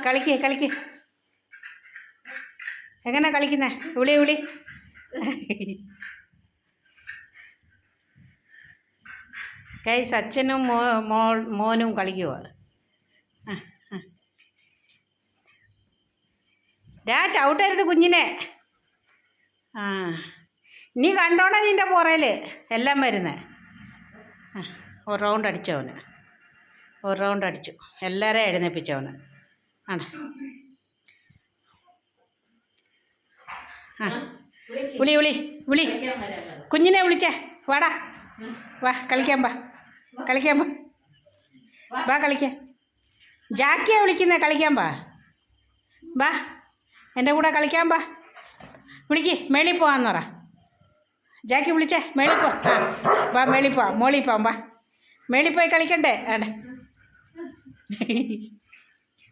കളിക്ക് കളിക്ക്. എങ്ങനെ കളിക്കുന്നേ? വിളി വിളി. കൈ സച്ചിനും മോ മോൾ മോനും കളിക്കുക ഡാ ചവിട്ടരുത് കുഞ്ഞിനെ. ആ. നീ കണ്ടോണ നിന്റെ പുറയിൽ എല്ലാം വരുന്നത് ഒരു റൗണ്ട് അടിച്ചവന്. ഒരു റൗണ്ട് അടിച്ചു. എല്ലാവരെയും എഴുന്നേപ്പിച്ചവന്. ആണ്. ആ വിളി വിളി വിളി. കുഞ്ഞിനെ വിളിച്ചേ. വാടാ. വാ കളിക്കാൻ വാ. കളിക്കാൻ വാ. വാ കളിക്കാൻ. ജാക്കിയാ വിളിക്കുന്നേ കളിക്കാൻ വാ. വാ എന്റെ കൂടെ കളിക്കാൻ വാ. വിളിക്ക് മേളിൽ പോവാന്ന് പറ. ജാക്കി വിളിച്ചേ മേളിൽ പോ. ആ വാ മേളിൽ പോവാം മോളിൽ പോവാം വാ. മേളിൽ പോയി കളിക്കണ്ടേ? ആടെ